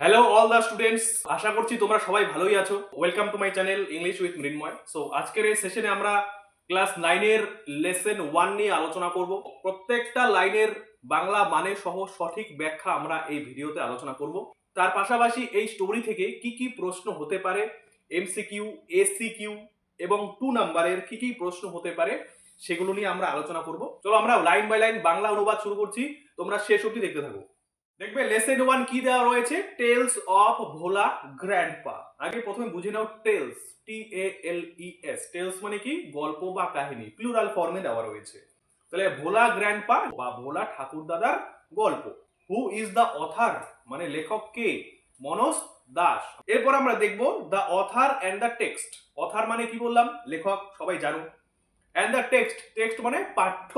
Hello all the students আশা করছি তোমরা সবাই ভালোই আছো। Welcome to my channel English with Mrinmoy so আজকের এই সেশনে আমরা ক্লাস নাইনের লেসন ওয়ান নিয়ে আলোচনা করব। প্রত্যেকটা লাইনের বাংলা মানে সহ সঠিক ব্যাখ্যা আমরা এই ভিডিওতে আলোচনা করব। তার পাশাপাশি এই স্টোরি থেকে কি কি প্রশ্ন হতে পারে এমসিকিউ এসিকিউ এবং টু নাম্বারের কি কি প্রশ্ন হতে পারে, সেগুলো নিয়ে আমরা আলোচনা করব। চলো আমরা লাইন বাই লাইন বাংলা অনুবাদ শুরু করছি। তোমরা শেষ অবধি দেখতে থাকো। দেখবে লেসন ওয়ান কি দেওয়া রয়েছে? টেলস অফ ভোলা গ্র্যান্ডপা আগে প্রথমে বুঝে নাও tales T A L E S tales মানে কি? গল্প বা কাহিনী। প্লুরাল ফর্মে দেওয়া রয়েছে। তাহলে ভোলা গ্র্যান্ডপা বা ভোলা ঠাকুর দাদার গল্প। হু ইজ দ্য অথার মানে লেখক কে? মনোজ দাস। এরপর আমরা দেখব the author and the text author মানে কি বললাম? লেখক, সবাই জানো। অ্যান্ড দ্য টেক্সট টেক্সট মানে পাঠ্য।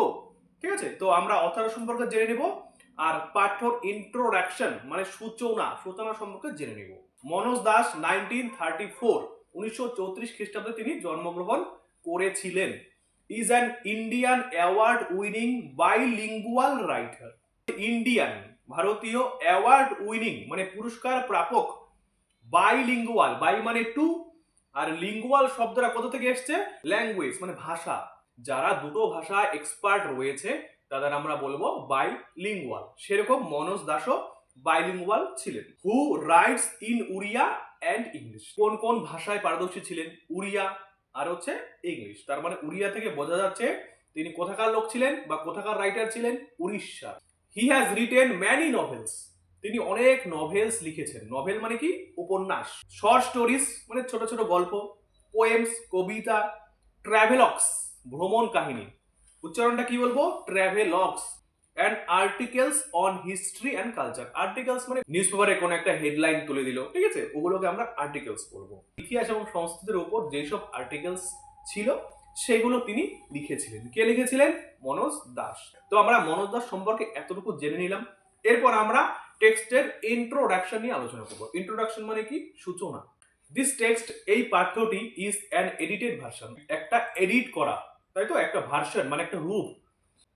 ঠিক আছে? তো আমরা অথার সম্পর্কে জেনে নেব। আর পাঠ্যর ইন্ট্রোডাকশন মানে সূচনা সূচনা সম্পর্কে জেনে নেব। Manoj Das nineteen thirty four উনিশশো চৌত্রিশ খ্রিস্টাব্দে তিনি জন্মগ্রহণ করেছিলেন। Is an Indian award winning bilingual writer Indian ভারতীয় অ্যাওয়ার্ড উইনিং মানে পুরস্কার প্রাপক বাইলিঙ্গুয়াল বাই মানে টু আর লিঙ্গুয়াল শব্দটা কোথা থেকে এসছে? ল্যাঙ্গুয়েজ মানে ভাষা। যারা দুটো ভাষা এক্সপার্ট রয়েছে তাদের আমরা বলব বাই লিঙ্গুয়াল সেরকম মনোজ দাসও বাইলিঙ্গুয়াল ছিলেন। Who writes in Oriya and English কোন কোন ভাষায় পারদর্শী ছিলেন? উড়িয়া আর হচ্ছে ইংলিশ তার মানে উড়িয়া থেকে বোঝা যাচ্ছে তিনি কোথাকার লোক ছিলেন বা কোথাকার রাইটার ছিলেন? Orissa he has written many novels তিনি অনেক নভেলস লিখেছেন। নভেল মানে কি? উপন্যাস। শর্ট স্টোরিজ মানে ছোট ছোট গল্প। পোয়েমস কবিতা ট্রাভেলক্স ভ্রমণ কাহিনী। উচ্চারণটা কি বলব? Travelogues and articles on history and culture articles মানে নিউজ পেপারে কোনো একটা হেডলাইন তুলে দিল, ঠিক আছে? ওগুলোকে আমরা আর্টিকেলস বলব। ইতিহাস এবং সংস্কৃতির উপর যেসব আর্টিকেলস ছিল, সেগুলো তিনি লিখেছিলেন। কে লিখেছিলেন? মনোজ দাস। তো আমরা মনোজ দাস সম্পর্কে এতটুকু জেনে নিলাম। এরপর আমরা টেক্সটের ইন্ট্রোডাকশন নিয়ে আলোচনা করব। ইন্ট্রোডাকশন মানে কি? সূচনা। দিস টেক্সট এই পাঠ্যটি ইজ অ্যান এডিটেড ভার্সন একটা এডিট করা। তাই তো? একটা ভার্সন মানে একটা রূপ।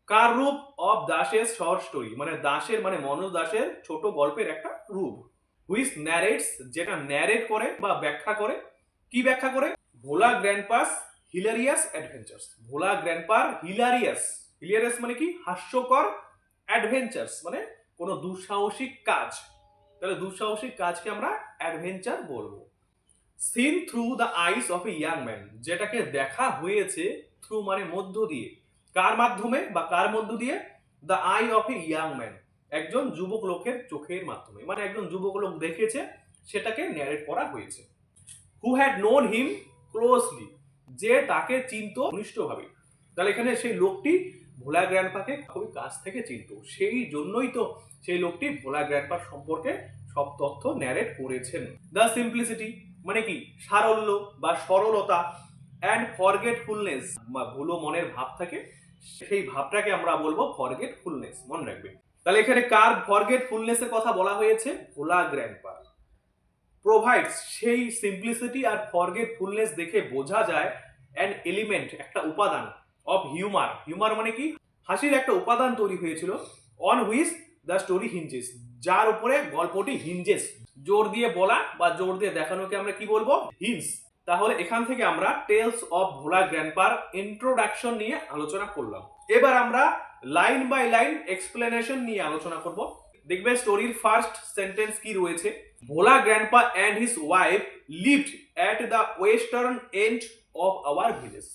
কার রূপ? অফ দাসের শর্ট স্টোরি মানে দাসের মানে মনোজ দাসের ছোট গল্পের একটা রূপ। হুইস ন্যারেটস যেটা ন্যারেট করে বা ব্যাখ্যা করে। কি ব্যাখ্যা করে? Bhola grandpa's hilarious adventures. Bhola গ্র্যান্ডপার hilarious. Hilarious মানে কি? হাস্যকর অ্যাডভেঞ্চার্স। মানে কোনো দুঃসাহসিক কাজ। তাহলে দুঃসাহসিক কাজকে আমরা অ্যাডভেঞ্চার বলব। Seen through the eyes of a young man যেটাকে দেখা হয়েছে থ্রু মানে মধ্য দিয়ে। কার মাধ্যমে বা কার মধ্য দিয়ে? The eye of a young man একজন যুবক লোকের চোখের মাধ্যমে। মানে একজন যুবক লোক দেখেছে, সেটাকে ন্যারেট করা হয়েছে। Who had known him closely যে তাকে চিনতো ঘনিষ্ঠভাবে। তাহলে এখানে সেই লোকটি ভোলা গ্র্যান্ডপাকে খুবই কাছ থেকে চিনতো। সেই জন্যই তো সেই লোকটি ভোলা গ্র্যান্ডপার সম্পর্কে সব তথ্য ন্যারেট করেছেন। দ্য সিম্পলিসিটি মানে কি? সারল্য বা সরলতা। অ্যান্ড ফরগেটফুলনেস ভুলো মনের ভাব থাকে, সেই ভাবটাকে আমরা বলব ফরগেটফুলনেস মনে রাখবে। তাহলে এখানে কার ফরগেটফুলনেস এর কথা বলা হয়েছে? ভোলা গ্র্যান্ডপার। প্রোভাইডস সেই সিম্পলিসিটি আর ফরগেটফুলনেস দেখে বোঝা যায় অ্যান এলিমেন্ট একটা উপাদান অফ হিউমার হিউমার মানে কি? হাসির একটা উপাদান তৈরি হয়েছিল on which the story hinges যার উপরে গল্পটি হিঞ্জেস জোর দিয়ে বলা বা জোর দিয়ে দেখানোকে আমরা কি বলব? হিন্স তাহলে এখান থেকে আমরা টেলস অফ ভোলা গ্র্যান্ডপার ইন্ট্রোডাকশন নিয়ে আলোচনা করলাম। এবার আমরা লাইন বাই লাইন এক্সপ্লেনেশন নিয়ে আলোচনা করব। দেখবে স্টোরির ফার্স্ট সেন্টেন্স কি রয়েছে? Bhola grandpa and his wife lived at the western end of our village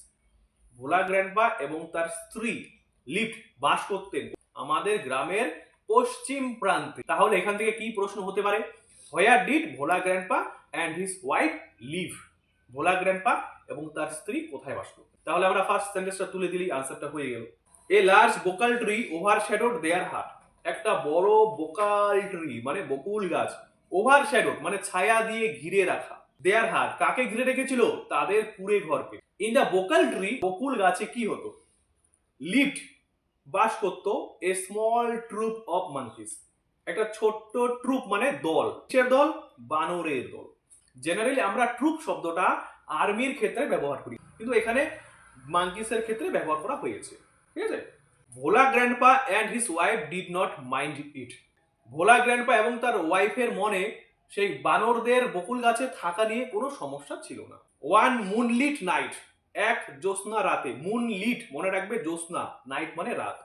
Bhola grandpa এবং তার স্ত্রী লিফট বাস করতেন আমাদের গ্রামের পশ্চিম প্রান্তে। তাহলে এখান থেকে কি প্রশ্ন হতে পারে? Where did Bhola grandpa and his wife live Bhola grandpa এবং তার স্ত্রী কোথায় বাস করতেন তাহলে আমরা ফার্স্ট সেন্টেন্সটা তুলে দিলেই আনসারটা হয়ে গেল। A large bakul tree overshadowed their hut একটা বড় বোকাল ট্রি মানে বকুল গাছ ওভার শ্যাডোড মানে ছায়া দিয়ে ঘিরে রাখা। দেয়ার হাট কাকে ঘিরে রেখেছিল? তাদের কুড়ে ঘরকে। ইন দ্য বোকাল ট্রি বকুল গাছে কি হতো? লিফট বাস করত a small troop of monkeys একটা ছোট্ট ট্রুপ মানে দল। কিসের দল? বানরের দল। জেনারেলি আমরা ট্রুপ শব্দটা আর্মির ক্ষেত্রে ব্যবহার করি। কিন্তু এখানে মাঙ্কিসের ক্ষেত্রে ব্যবহার করা হয়েছে। ঠিক আছে? Bhola grandpa and his wife did not mind it Bhola grandpa এবং তার ওয়াইফের মনে সেই বানরদের বকুল গাছে থাকা নিয়ে কোনো সমস্যা ছিল না। ওয়ান মুনলিট নাইট এক জ্যোৎস্না রাতে মুনলিট মনে রাখবে জ্যোৎস্না নাইট মানে রাত।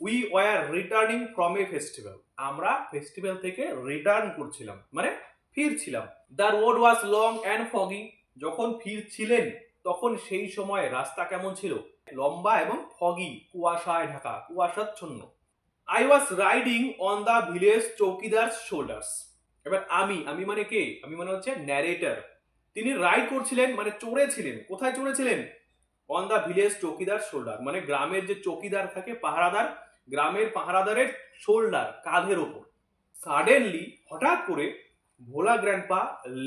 We were returning from a festival আমরা ফেস্টিভ্যাল থেকে রিটার্ন করছিলাম। মানে ফিরছিলাম। The road was long and foggy যখন ফিরছিলেন, তখন সেই সময় রাস্তা কেমন ছিল? লম্বা এবং ফগি কুয়াশায় ঢাকা, কুয়াশাচ্ছন্ন। I was riding on the village chowkidar shoulders এবার আমি আমি মানে কে? আমি মানে হচ্ছে ন্যারেটার তিনি রাইড করছিলেন মানে চড়েছিলেন। কোথায় চড়েছিলেন? On the village chowkidar shoulder মানে গ্রামের যে চৌকিদার থাকে, পাহারাদার, গ্রামের পাহারাদারের শোল্ডার কাঁধের ওপর। সাডেনলি হঠাৎ করে Bhola grandpa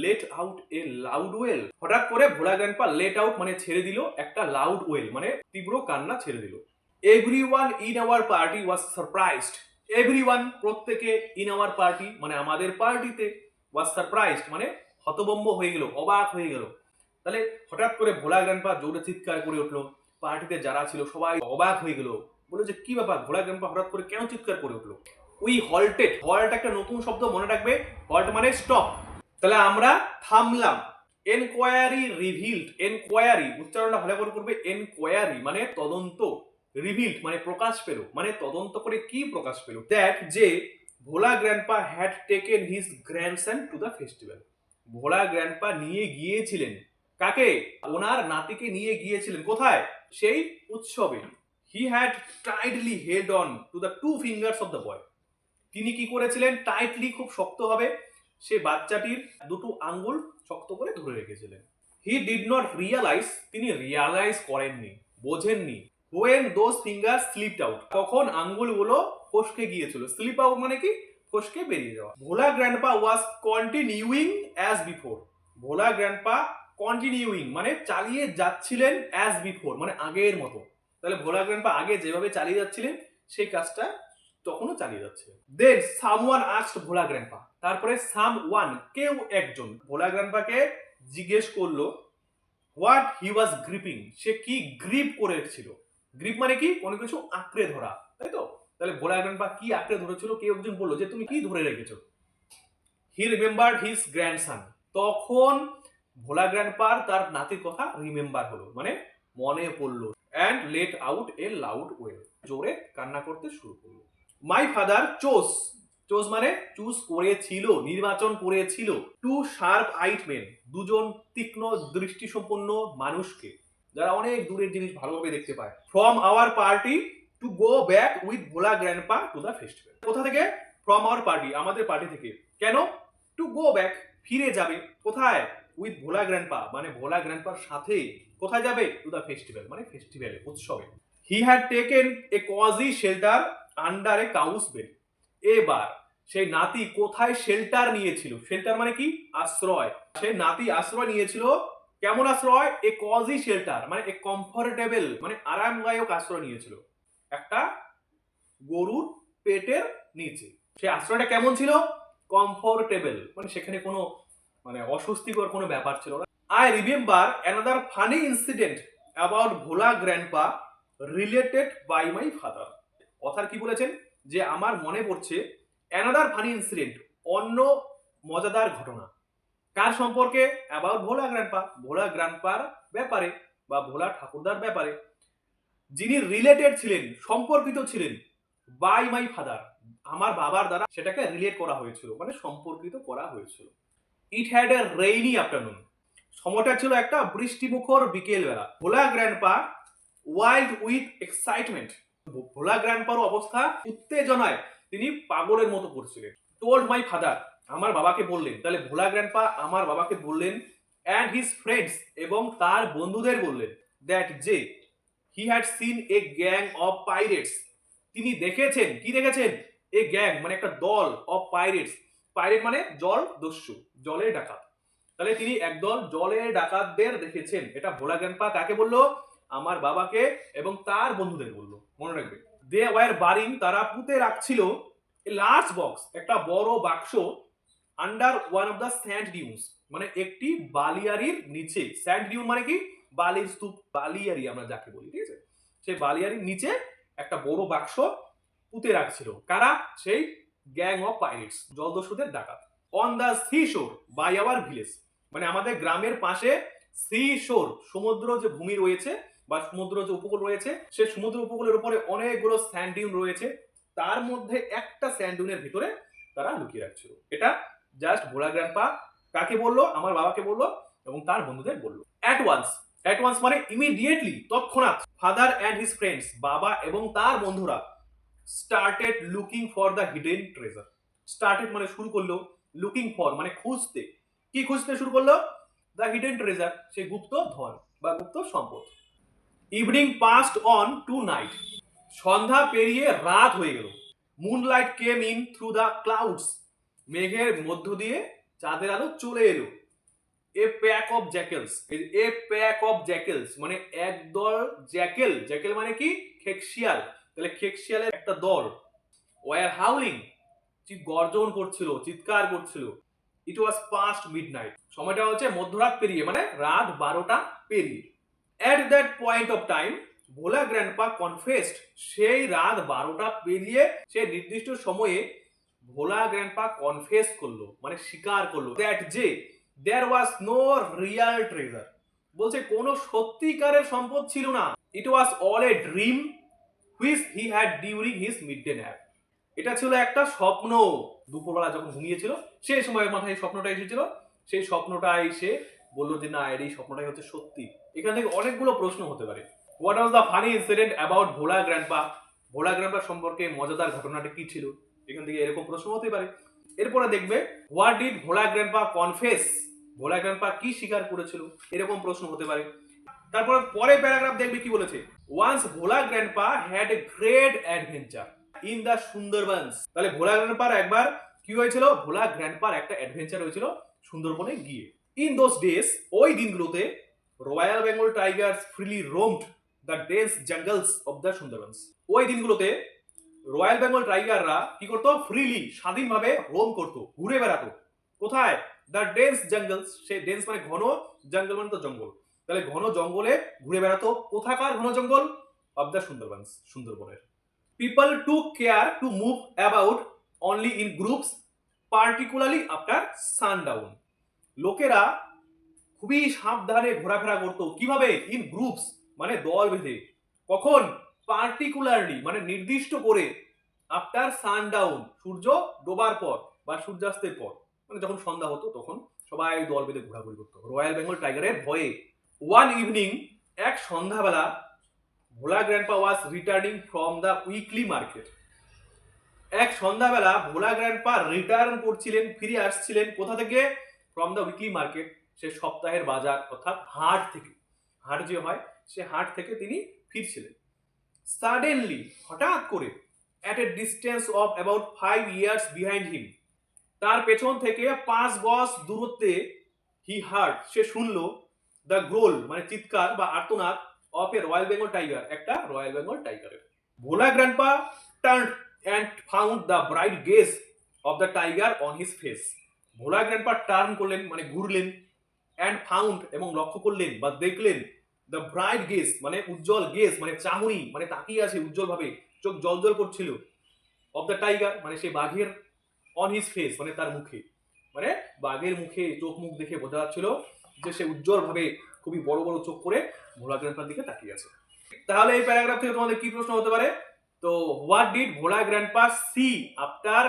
let out a loud wail হঠাৎ করে ভোলা গ্র্যান্ডপা লেট আউট মানে ছেড়ে দিল, একটা লাউড ওয়েল মানে তীব্র কান্না ছেড়ে দিল। Everyone in our party was surprised everyone প্রত্যেকে ইন আওয়ার পার্টি মানে আমাদের পার্টিতে ওয়াজ সারপ্রাইজড মানে হতবম্ব হয়ে গেল, অবাক হয়ে গেল। তাহলে হঠাৎ করে ভোলা গ্র্যান্ডপা জোরে চিৎকার করে উঠল। পার্টিতে যারা ছিল সবাই অবাক হয়ে গেল। বলে যে, কি ব্যাপার? ভোলা গ্র্যান্ডপা হঠাৎ করে কেন চিৎকার করে উঠল? We halted. হল্ট একটা নতুন শব্দ মনে রাখবে। হল্ট মানে স্টপ তাহলে আমরা থামলাম। এনকোয়ারি রিভিল্ড এনকোয়ারি উচ্চারণটা ভালো করে করবে। এনকোয়ারি মানে তদন্ত। রিভিল্ড মানে প্রকাশ পেল। মানে তদন্ত করে কি প্রকাশ পেল? দ্যাট যে Bhola grandpa had taken his grandson to the festival Bhola grandpa নিয়ে গিয়েছিলেন। কাকে? ওনার নাতিকে নিয়ে গিয়েছিলেন। কোথায়? সেই উৎসবে। He had tightly held on to the two fingers of the boy তিনি কি করেছিলেন? টাইটলি খুব শক্তভাবে সে বাচ্চাটির দুটো আঙ্গুল শক্ত করে ধরে রেখেছিলেন। হি ডিড নট রিয়ালাইজ তিনি রিয়ালাইজ করেননি, বোঝেননি। When those finger slipped out তখন আঙ্গুলগুলো ফসকে গিয়েছিল। স্লিপ আউট মানে কি? ফসকে বেরিয়ে যাওয়া। Bhola grandpa was continuing as before Bhola grandpa continuing মানে চালিয়ে যাচ্ছিলেন অ্যাজ বিফোর মানে আগের মতো। তাহলে ভোলা গ্র্যান্ডপা আগে যেভাবে চালিয়ে যাচ্ছিলেন, সেই কাজটা তখনও চালিয়ে যাচ্ছে। Then someone asked Bhola grandpa তারপরে সাম ওয়ান কেউ একজন। ভোলা গ্র্যান্ডপাকে জিজ্ঞেস করল হোয়াট হি ওয়াজ গ্রিপিং সে কি গ্রিপ করে ছিল গ্রিপ মানে কি? কোনো কিছু আঁকড়ে ধরা, তাই তো? তাহলে ভোলা গ্র্যান্ডপা কি আঁকড়ে ধরেছিল? কেউ একজন বলল যে, তুমি কি ধরে রেখেছো? হি রিমেম্বার্ড হিজ গ্র্যান্ডসান তখন ভোলা গ্র্যান্ডপার তার নাতির কথা রিমেম্বার হলো মানে মনে পড়ল। And let out a loud wail জোরে কান্না করতে শুরু করল। মাই ফাদার চোস চোস মানে চুজ করেছিল, নির্বাচন করেছিল টু শার্প আইট মেন দুজন তীক্ষ্ণ দৃষ্টিসম্পন্ন মানুষকে, যারা অনেক দূরের জিনিস ভালোভাবে দেখতে পায়। From our party to go back with Bhola grandpa to the festival কোথা থেকে? ফ্রম আওয়ার পার্টি আমাদের পার্টি থেকে। কেন? টু গো ব্যাক ফিরে যাবে কোথায়? উইথ ভোলা গ্র্যান্ডপা মানে ভোলা গ্র্যান্ডপার সাথে কোথায় যাবে? টু দ্য ফেস্টিভ্যাল মানে ফেস্টিভ্যালে উৎসবে। He had taken a cosy shelter under a cow's belly এবার, সেই নাতি কোথায় শেল্টার নিয়েছিল? শেল্টার মানে কি? আশ্রয়। সে নাতি আশ্রয় নিয়েছিল, কেমন আশ্রয়? এ কজি শেল্টার মানে এ কমফোর্টেবল মানে আরামদায়ক আশ্রয় নিয়েছিল। একটা গরুর পেটের নিচে। সেই আশ্রয়টা কেমন ছিল? কমফোর্টেবল মানে সেখানে কোনো মানে অস্বস্তিকর কোনো ব্যাপার ছিল না। I remember another funny incident about Bhola grandpa related by my father author কি বলেছেন? যে আমার মনে পড়ছে অ্যানাদার ফানি ইনসিডেন্ট অন্য মজাদার ঘটনা। কার সম্পর্কে? অ্যাবাউট ভোলা গ্র্যান্ডপা ভোলা গ্র্যান্ডপার ব্যাপারে বা ভোলা ঠাকুরদার ব্যাপারে। যিনি রিলেটেড ছিলেন, সম্পর্কিত ছিলেন বাই মাই ফাদার আমার বাবার দ্বারা সেটাকে রিলেট করা হয়েছিল মানে সম্পর্কিত করা হয়েছিল। It had a rainy afternoon সময়টা ছিল একটা বৃষ্টিমুখর বিকেলবেলা। Bhola grandpa wild with excitement Bhola গ্র্যান্ডপার অবস্থা উত্তেজনায় তিনি পাগলের মতো করছিলেন। টোল্ড মাই ফাদার আমার বাবাকে বললেন, তাহলে ভোলা গ্র্যান্ডপা আমার বাবাকে বললেন অ্যান্ড হিজ ফ্রেন্ডস এবং তার বন্ধুদের বললেন দ্যাট যে he had seen a gang of pirates তিনি দেখেছেন, কি দেখেছেন? এ গ্যাং মানে একটা দল অফ পাইরেটস পাইরেট মানে জল দস্যু, জলের ডাকাত। তাহলে তিনি একদল জলের ডাকাতদের দেখেছেন। এটা ভোলা গ্র্যান্ডপা কাকে বলল? আমার বাবাকে এবং তার বন্ধুদের বলল, মনে রাখবে। দে ওয়ার বারিং তারা পুঁতে রাখছিল লার্জ বক্স একটা বড় বাক্স under one of the sand dunes মানে একটি বালিয়ারির নিচে। স্যান্ড ডিউন মানে কি? বালির স্তূপ, বালিয়ারি আমরা যাকে বলি, ঠিক আছে? সেই বালিয়ারির নিচে একটা বড় বাক্স পুঁতে রাখছিল। কারা? সেই গ্যাং অফ পাইরেটস জলদস্যুদের ডাকাত। On the sea shore by our village মানে আমাদের গ্রামের পাশে সি শোর সমুদ্র যে ভূমি রয়েছে বা সমুদ্র যে উপকূল রয়েছে, সে সমুদ্র উপকূলের উপরে অনেকগুলো স্যান্ড ডিউন রয়েছে। তার মধ্যে একটা স্যান্ড ডিউনের ভিতরে তারা লুকিয়ে রাখছিল। এটা জাস্ট ভোলা গ্র্যান্ডপা কাকে বলল? আমার বাবাকে বলল এবং তার বন্ধুদের বলল। অ্যাট ওয়ান্স অ্যাট ওয়ান্স মানে ইমিডিয়েটলি তৎক্ষণাৎ ফাদার অ্যান্ড হিজ ফ্রেন্ডস বাবা এবং তার বন্ধুরা started looking for the hidden treasure started মানে শুরু করল লুকিং ফর মানে খুঁজতে। কি খুঁজতে শুরু করল? দ্য হিডেন ট্রেজার সেই গুপ্ত ধন বা গুপ্ত সম্পদ। Evening passed on to night. সন্ধ্যা পেরিয়ে রাত হয়ে গেল। Moonlight came in through the clouds. মেঘের মধ্য দিয়ে চাঁদের আলো চলে এলো। A pack of jackals. A pack of jackals মানে একদল জ্যাকেল। জ্যাকেল মানে কি? খেকশিয়াল। তাহলে খেকশিয়ালের একটা দল। Were howling. গর্জন করছিল, চিৎকার করছিল। It was past midnight সময়টা হচ্ছে মধ্যরাত পেরিয়ে মানে রাত বারোটা পেরিয়ে। At that point of time Bhola grandpa confessed সেই রাত বারোটা পেরিয়ে সে নির্দিষ্ট সময়ে ভোলা গ্র্যান্ডপা কনফেস করল মানে স্বীকার করল দ্যাট যে there was no real treasure বলছে, কোনো সত্যিকারের সম্পদ ছিল না। It was all a dream which he had during his midday nap এটা ছিল একটা স্বপ্ন। দুপুরবেলা যখন ঘুমিয়েছিল, সেই সময় মাথায় স্বপ্নটা এসেছিল। সেই স্বপ্নটা এসে বলল যে, না, এর এই স্বপ্নটাই হচ্ছে সত্যি। এখান থেকে অনেকগুলো প্রশ্ন হতে পারে। What was the funny incident about Bhola grandpa? Bhola grandpa সম্পর্কে মজাদার ঘটনাটা কি ছিল? এখান থেকে এরকম প্রশ্ন হতে পারে। এরপরে দেখবে what did Bhola grandpa confess Bhola grandpa কি স্বীকার করেছিল? এরকম প্রশ্ন হতে পারে। তারপর পরে প্যারাগ্রাফ দেখবে কি বলেছে? Once Bhola grandpa had a great adventure in the Sundarbans তাহলে ভোলা গ্র্যান্ডপার একবার কি হয়েছিল? ভোলা গ্র্যান্ডপার একটা অ্যাডভেঞ্চার হয়েছিল সুন্দরবনে গিয়ে। ইন দোজ ডেজ ওই দিনগুলোতে royal Bengal tigers freely roamed the dense jungles of the Sundarbans ওই দিনগুলোতে রয়্যাল বেঙ্গল টাইগাররা কি করতো? ফ্রিলি স্বাধীনভাবে রোম করতো, ঘুরে বেড়াতো। কোথায়? দ্য ডেন্স জঙ্গলস সে ডেন্স মানে ঘন জঙ্গল মানে তো জঙ্গল। তাহলে ঘন জঙ্গলে ঘুরে বেড়াতো কোথাকার ঘন জঙ্গল? অফ দ্য সুন্দরবনস সুন্দরবনের। People to care to move about only in groups particularly after sundown লোকেরা খুবই সাবধানে ঘোরাফেরা করতো। কীভাবে? ইন গ্রুপস মানে দল বেঁধে। কখন? পার্টিকুলারলি মানে নির্দিষ্ট করে। আফটার সানডাউন সূর্য ডোবার পর বা সূর্যাস্তের পর। মানে যখন সন্ধ্যা হতো, তখন সবাই দল বেঁধে ঘোরাঘুরি করতো। রয়্যাল বেঙ্গল টাইগারের ভয়ে। ওয়ান ইভিনিং এক সন্ধ্যাবেলা, Bhola grandpa was returning from the weekly market এক সন্ধ্যাবেলা ভোলা গ্র্যান্ডপা রিটার্ন করছিলেন, ফিরে আসছিলেন কোথা থেকে? ফ্রম দ্য উইকলি মার্কেট সে সপ্তাহের বাজার, অর্থাৎ হাট থেকে, হাট যে হয়, সে হাট থেকে তিনি ফিরছিলেন। সাডেনলি হঠাৎ করে at a distance of about five yards behind him তার পেছন থেকে পাঁচ গজ দূরত্বে হি হার্ট সে শুনলো দ্য গ্রোল মানে চিৎকার বা আর্তনাদ of a royal Bengal tiger একটা রয়্যাল বেঙ্গল টাইগারের Bhola grandpa turn and found the bright gaze of the tiger on his face Bhola grandpa turn করলেন মানে ঘুরলেন অ্যান্ড ফাউন্ড এবং লক্ষ্য করলেন বা দেখলেন দ্য ব্রাইট গেজ মানে উজ্জ্বল গেজ মানে চাহনি মানে তাকিয়ে আছে উজ্জ্বল ভাবে চোখ জল জল করছিল অফ দ্য টাইগার মানে সেই বাঘের অন হিজ ফেস মানে তার মুখে। মানে বাঘের মুখে চোখ মুখ দেখে বোঝা যাচ্ছিল যে সে উজ্জ্বল ভাবে খুবই বড় বড় চোখ করে ভোলা গ্র্যান্ডপার দিকে তাকিয়ে আছে। তাহলে এই প্যারাগ্রাফ থেকে তোমাদের কি প্রশ্ন হতে পারে? তো what did Bhola grandpa see after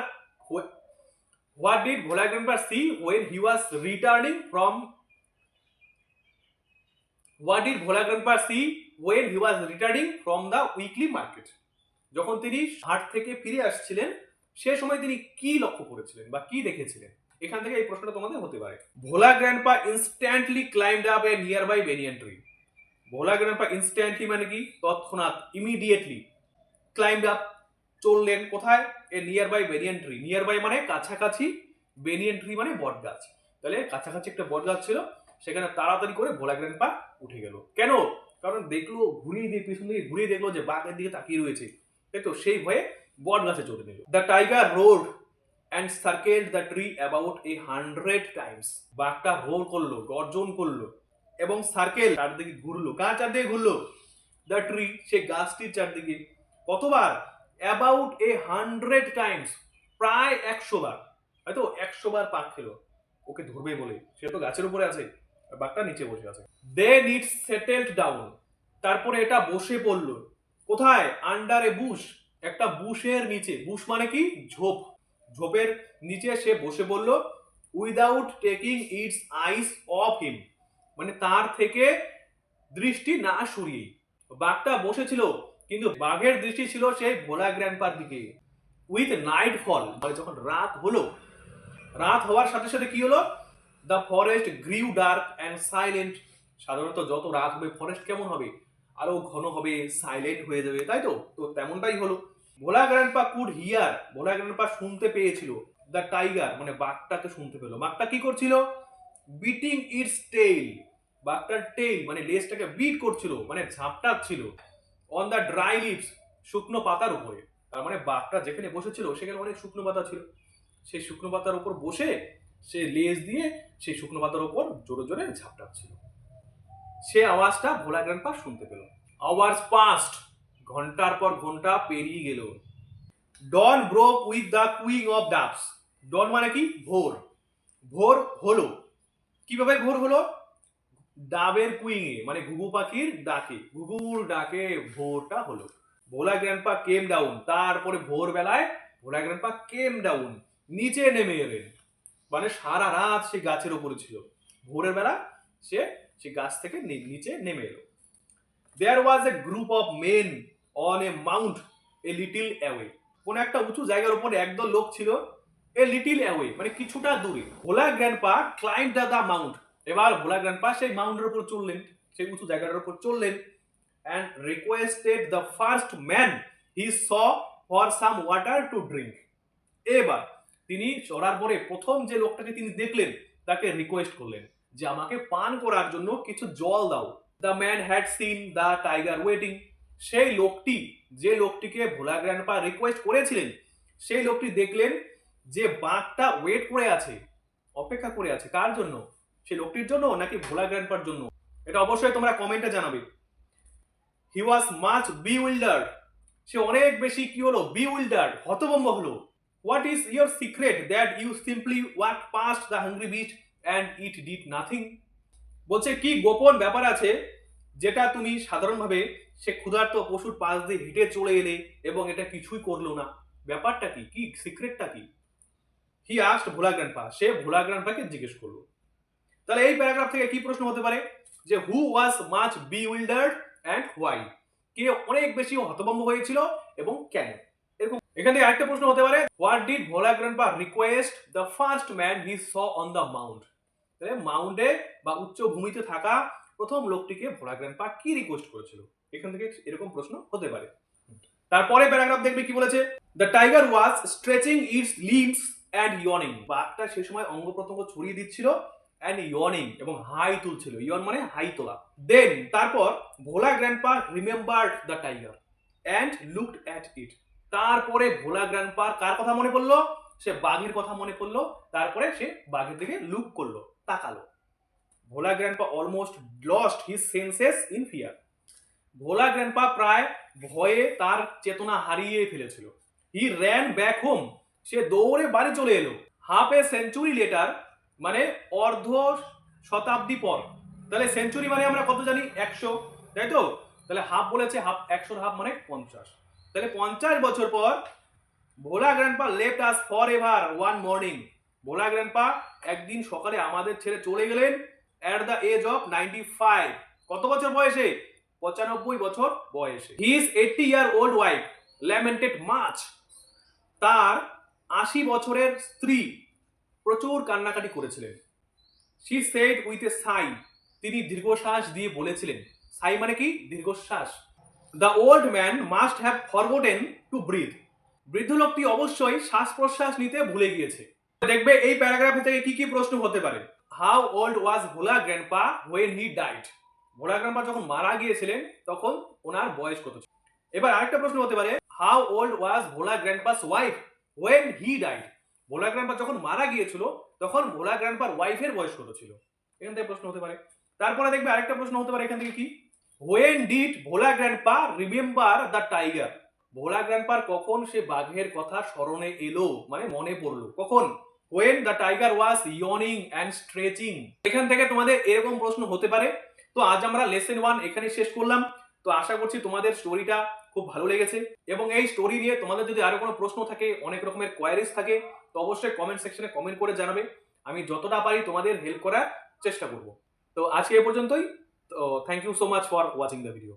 what did Bhola grandpa see when he was returning from what did Bhola grandpa see when he was returning from the weekly market যখন তিনি হাট থেকে ফিরে আসছিলেন, সে সময় তিনি কি লক্ষ্য করেছিলেন বা কি দেখেছিলেন? এখান থেকে এই প্রশ্নটা তোমাদের হতে পারে। Bhola grandpa instantly climbed up a nearby banyan tree Bhola grandpa instantly মানে কি? তৎক্ষণাৎ ইমিডিয়েটলি ক্লাইম্ড আপ চললেন কোথায়? A nearby banyan tree nearby মানে কাছাকাছি। বেনিয়ান ট্রি মানে বট গাছ তাহলে কাছাকাছি একটা বট গাছ ছিল, সেখানে তাড়াতাড়ি করে ভোলা গ্র্যান্ডপা উঠে গেল। কেন? কারণ দেখল, ঘুরিয়ে দিয়ে পিছন দিকে ঘুরিয়ে দেখল যে বাঘের দিকে তাকিয়ে রয়েছে। তো সেই ভয়ে বট গাছে চলে নিল। The tiger roared and circled the tree about a hundred times বাঘটা রোল করল, গর্জন করল এবং সার্কেল চারদিকে ঘুরলো কার চারদিকে ঘুরলো। দ্য ট্রি সে গাছটির চারদিকে কতবার অ্যাবাউট এ হান্ড্রেড টাইমস প্রায় একশো বার। হয়তো একশো বার পাক খেলো। ওকে ধরবে বলে সে তো গাছের উপরে আছে বাঘটা নিচে বসে আছে। দে নিড সেটেলড ডাউন তারপরে এটা বসে পড়ল। কোথায়? আন্ডার এ বুশ একটা বুশের নিচে। বুশ মানে কি? ঝোপ। ঝোপের নিচে সে বসে পড়ল without taking its eyes off him মানে তার থেকে দৃষ্টি না সরিয়ে বাঘটা বসেছিল। কিন্তু বাঘের দৃষ্টি ছিল সেই ভোলা গ্র্যান্ডপার দিকে। উইথ নাইট ফল যখন রাত হলো, রাত হওয়ার সাথে সাথে কি হলো? The forest grew dark and silent সাধারণত যত রাত হবে ফরেস্ট কেমন হবে? আরও ঘন হবে সাইলেন্ট হয়ে যাবে, তাই তো? তো তেমনটাই হলো। Bhola grandpa could hear Bhola grandpa শুনতে পেয়েছিল। দ্য টাইগার মানে বাঘটাকে শুনতে পেল। বাঘটা কি করছিল? বিটিং ইটস টেইল বাঘটার টেইল মানে লেজটাকে বিট করছিল মানে ঝাপটাচ্ছিল। অন দ্য ড্রাই লিভস শুকনো পাতার উপরে। তার মানে বাঘটা যেখানে বসেছিল, সেখানে অনেক শুকনো পাতা ছিল। সেই শুকনো পাতার উপর বসে সে লেজ দিয়ে সেই শুকনো পাতার উপর জোরে জোরে ঝাপটাচ্ছিল সে আওয়াজটা ভোলা গ্র্যান্ডপা শুনতে পেল। আওয়ার্স পাস্ট ঘণ্টার পর ঘণ্টা পেরিয়ে গেল। Dawn broke with the cooing of doves dawn মানে কি? ভোর। ভোর হলো। কীভাবে ভোর হলো? ডাবের কুইং এ মানে ঘুঘু পাখির ডাকে। ঘুঘুর ডাকে ভোরটা হলো। Bhola grandpa came down. তারপরে ভোর বেলায় ভোলা গ্র্যান্ডপা কেম ডাউন। নিচে নেমে এলেন। মানে সারা রাত সে গাছের উপরে ছিল। ভোরের বেলা সে সে গাছ থেকে নিচে নেমে এলো। There was a group of men on a mount a little away কোন একটা উঁচু জায়গার উপরে একদল লোক ছিল এ লিটিল অ্যাওয়ে মানে কিছুটা দূরে। Bhola grandpa climb the mount এবার ভোলা গ্র্যান্ডপা সেই মাউন্টের উপর চললেন সেই উঁচু জায়গাটার উপর চললেন and requested the first man he saw for some water to drink এবার তিনি চড়ার পরে প্রথম যে লোকটাকে তিনি দেখলেন, তাকে রিকোয়েস্ট করলেন যে আমাকে পান করার জন্য কিছু জল দাও। The man had seen the tiger waiting সেই লোকটি, যে লোকটিকে ভোলা গ্র্যান্ডপা রিকোয়েস্ট করেছিলেন, সেই লোকটি দেখলেন যে বাঘটা ওয়েট করে আছে, অপেক্ষা করে আছে। কার জন্য? সেই লোকটির জন্য নাকি ভোলা গ্র্যান্ডপার জন্য? এটা অবশ্যই তোমরা কমেন্টে জানাবে। হি ওয়াজ মাচ বি উইল্ডার সে অনেক বেশি কি হলো? বি উইল্ডার হতভম্ব হলো। What is your secret that you simply walk past the hungry beast and it did nothing বলছে, কি গোপন ব্যাপার আছে যেটা তুমি সাধারণভাবে সে ক্ষুধার্ত পশুর পাশ দিয়ে হেঁটে চলে এলে এবং এটা কিছুই করল না? ব্যাপারটা কি? কি সিক্রেটটা কি? হি আস্ট ভোলা গ্র্যান্ডপা সে ভোলা গ্র্যান্ডপাকে জিজ্ঞেস করল। তাহলে এই প্যারাগ্রাফ থেকে কি প্রশ্ন হতে পারে? যে who was much bewildered and why কে অনেক বেশি হতভম্ব হয়েছিল এবং কেন? এরকম এখান থেকে আরেকটা প্রশ্ন হতে পারে what did Bhola grandpa request the first man he saw on the mount তাহলে মাউন্টে বা উচ্চ ভূমিতে থাকা প্রথম লোকটিকে ভোলা গ্র্যান্ডপা কি রিকোয়েস্ট করেছিল? এখান থেকে এরকম প্রশ্ন হতে পারে। তারপরে প্যারাগ্রাফ দেখবে কি বলেছে? The tiger was stretching its limbs and yawning বাঘটা সে সময় অঙ্গ প্রত্যঙ্গ ছড়িয়ে দিচ্ছিল অ্যান্ড ইয়নিং এবং হাই তুলছিল। ইয়ন মানে হাই তোলা। দেন তারপর, Bhola grandpa remembered the tiger and looked at it তারপরে ভোলা গ্র্যান্ডপার কার কথা মনে পড়ল? সে বাঘের কথা মনে পড়ল। তারপরে সে বাঘের দিকে লুক করল, তাকালো। Bhola grandpa almost lost his senses in fear Bhola grandpa প্রায় ভয়ে তার চেতনা হারিয়ে ফেলেছিল। হি র্যান ব্যাক হোম সে দৌড়ে বাড়ি চলে এলো। হাফ এ সেঞ্চুরি লেটার মানে অর্ধ শতাব্দী পর। তাহলে সেঞ্চুরি মানে আমরা কত জানি? একশো। তাই তো? তাহলে হাফ বলেছে হাফ একশোর হাফ মানে পঞ্চাশ। তাহলে পঞ্চাশ বছর পর, Bhola grandpa left us for ever one morning Bhola grandpa একদিন সকালে আমাদের ছেড়ে চলে গেলেন at the age of ninety five কত বছর বয়সে? পঁচানব্বই বছর বয়সে। His eighty year old wife lamented much তার আশি বছরের স্ত্রী প্রচুর কান্নাকাটি করেছিলেন। শি সেড উইথ এ সাই তিনি দীর্ঘশ্বাস দিয়ে বলেছিলেন। সাই মানে কি? দীর্ঘশ্বাস। The old man must have forgotten to breathe বৃদ্ধ লোকটি অবশ্যই শ্বাস প্রশ্বাস নিতে ভুলে গিয়েছে। দেখবে এই প্যারাগ্রাফ থেকে কি কি প্রশ্ন হতে পারে। How old was Bhola grandpa when he died Bhola grandpa যখন মারা গিয়েছিলেন, তখন ওনার বয়স কত ছিল? এবার আরেকটা প্রশ্ন হতে পারে। How old was Bhola grandpa's wife when he died Bhola grandpa যখন মারা গিয়েছিল, তখন ভোলা গ্র্যান্ডপার ওয়াইফের বয়স কত ছিল। এখান থেকে প্রশ্ন হতে পারে। তারপরে দেখবে আরেকটা প্রশ্ন হতে পারে এখান থেকে কি? When did Bhola grandpa remember the tiger Bhola গ্র্যান্ডপার কখন সে বাঘের কথা স্মরণে এলো? মানে মনে পড়ল। কখন? When the tiger was yawning and stretching এখান থেকে তোমাদের এরকম প্রশ্ন হতে পারে। তো আজ আমরা লেসন ওয়ান এখানে শেষ করলাম। তো আশা করছি তোমাদের স্টোরিটা খুব ভালো লেগেছে। এবং এই স্টোরি নিয়ে তোমাদের যদি আরও কোনো প্রশ্ন থাকে, অনেক রকমের কোয়ারিজ থাকে তো অবশ্যই কমেন্ট সেকশনে কমেন্ট করে জানাবে। আমি যতটা পারি তোমাদের হেল্প করার চেষ্টা করব। তো আজকে এ পর্যন্তই। তো thank you so much for watching the video